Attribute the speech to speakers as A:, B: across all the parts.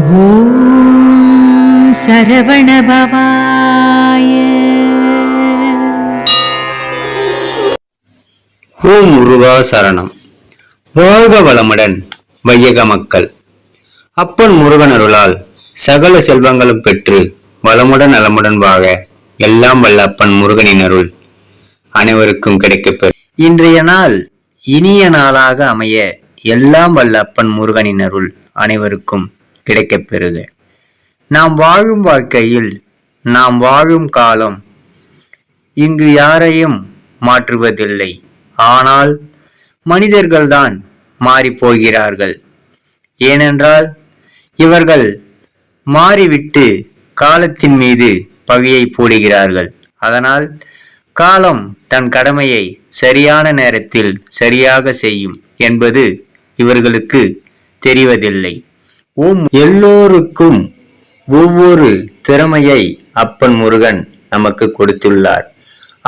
A: ஓம் சரவண
B: ஓம் சரணம். வாழ்க வளமுடன் வையக மக்கள். அப்பன் முருகன் அருளால் சகல செல்வங்களும் பெற்று வளமுடன் நலமுடன் வாழ எல்லாம் வல்ல அப்பன் முருகனின் அருள் அனைவருக்கும் கிடைக்கப்பெறும் இன்றைய நாள் இனிய நாளாக அமைய எல்லாம் வல்ல அப்பன் முருகனின் அருள் அனைவருக்கும் கிடைக்கப்பெறுது. நாம் வாழும் வாழ்க்கையில் நாம் வாழும் காலம் இங்கு யாரையும் மாற்றுவதில்லை. ஆனால் மனிதர்கள்தான் மாறிப்போகிறார்கள். ஏனென்றால் இவர்கள் மாறிவிட்டு காலத்தின் மீது பகையை போடுகிறார்கள். அதனால் காலம் தன் கடமையை சரியான நேரத்தில் சரியாக செய்யும் என்பது இவர்களுக்கு தெரிவதில்லை. உம் எல்லோருக்கும் ஒவ்வொரு திறமையை அப்பன் முருகன் நமக்கு கொடுத்துள்ளார்.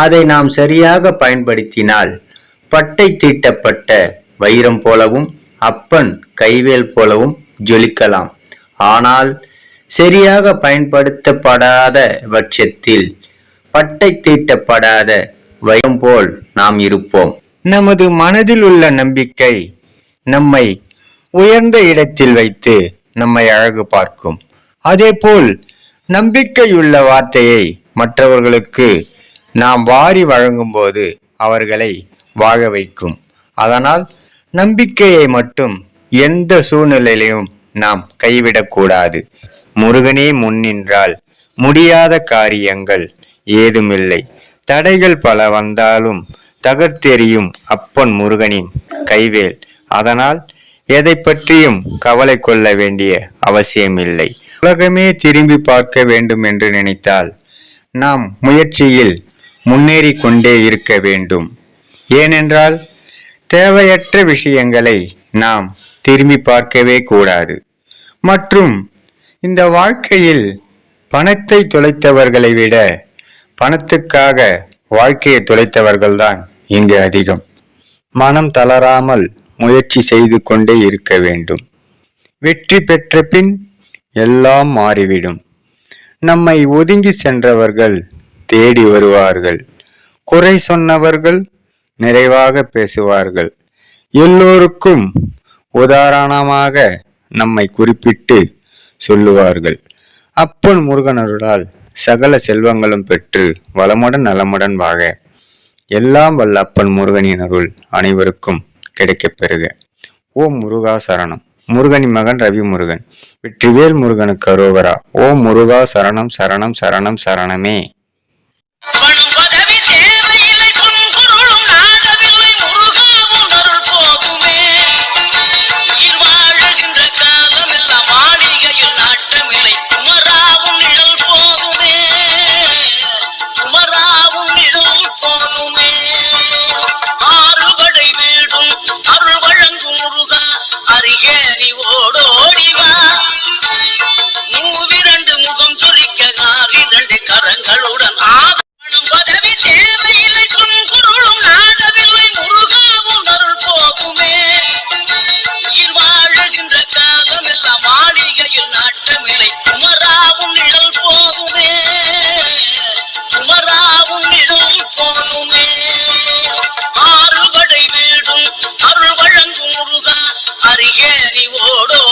B: அதை நாம் சரியாக பயன்படுத்தினால் பட்டை தீட்டப்பட்ட வைரம் போலவும் அப்பன் கைவேல் போலவும் ஜொலிக்கலாம். ஆனால் சரியாக பயன்படுத்தப்படாத பட்சத்தில் பட்டை தீட்டப்படாத வைரம் போல் நாம் இருப்போம். நமது மனதில் உள்ள நம்பிக்கை நம்மை உயர்ந்த இடத்தில் வைத்து நம்மை அழகு பார்க்கும். அதேபோல் நம்பிக்கையுள்ள வார்த்தையை மற்றவர்களுக்கு நாம் வாரி வழங்கும்போது அவர்களை வாழ வைக்கும். அதனால் நம்பிக்கையை மட்டும் எந்த சூழ்நிலையிலும் நாம் கைவிடக்கூடாது. முருகனே முன்னின்றால் முடியாத காரியங்கள் ஏதுமில்லை. தடைகள் பல வந்தாலும் தகர்த்தெறியும் அப்பன் முருகனின் கைவேல். அதனால் எதை பற்றியும் கவலை கொள்ள வேண்டிய அவசியமில்லை. உலகமே திரும்பி பார்க்க வேண்டும் என்று நினைத்தால் நாம் முயற்சியில் முன்னேறி கொண்டே இருக்க வேண்டும். ஏனென்றால் தேவையற்ற விஷயங்களை நாம் திரும்பி பார்க்கவே கூடாது. மற்றும் இந்த வாழ்க்கையில் பணத்தை தொலைத்தவர்களை விட பணத்துக்காக வாழ்க்கையை தொலைத்தவர்கள்தான் இங்கு அதிகம். மனம் தளராமல் முயற்சி செய்து கொண்டே இருக்க வேண்டும். வெற்றி பெற்ற பின் எல்லாம் மாறிவிடும். நம்மை ஒதுங்கி சென்றவர்கள் தேடி வருவார்கள். குறை சொன்னவர்கள் நிறைவாக பேசுவார்கள். எல்லோருக்கும் உதாரணமாக நம்மை குறிப்பிட்டு சொல்லுவார்கள். அப்பன் முருகனருளால் சகல செல்வங்களும் பெற்று வளமுடன் நலமுடன் வாக எல்லாம் வல்ல அப்பன் முருகனின் அருள் அனைவருக்கும் கிடைக்கப் பெறுக ஓம் முருகா சரணம் முருகனின் மகன் ரவி முருகன் வெற்றிவேல் முருகனுக்கு அரோகரா. ஓம் முருகா சரணம் சரணம் சரணம் சரணமே.
C: அருகே ஓடோடிவா ஓடோடி மூவிரண்டு முகம் சொலிக்க இரண்டு கரங்களுடன் ஆவணம் பதவி தேவையில்லை பொன்பொருளும் நாடவில்லை முருகாவும் அருள் போகுமே. உயிர் வாழுகின்ற காலமெல்லாம் மாளிகையில் 好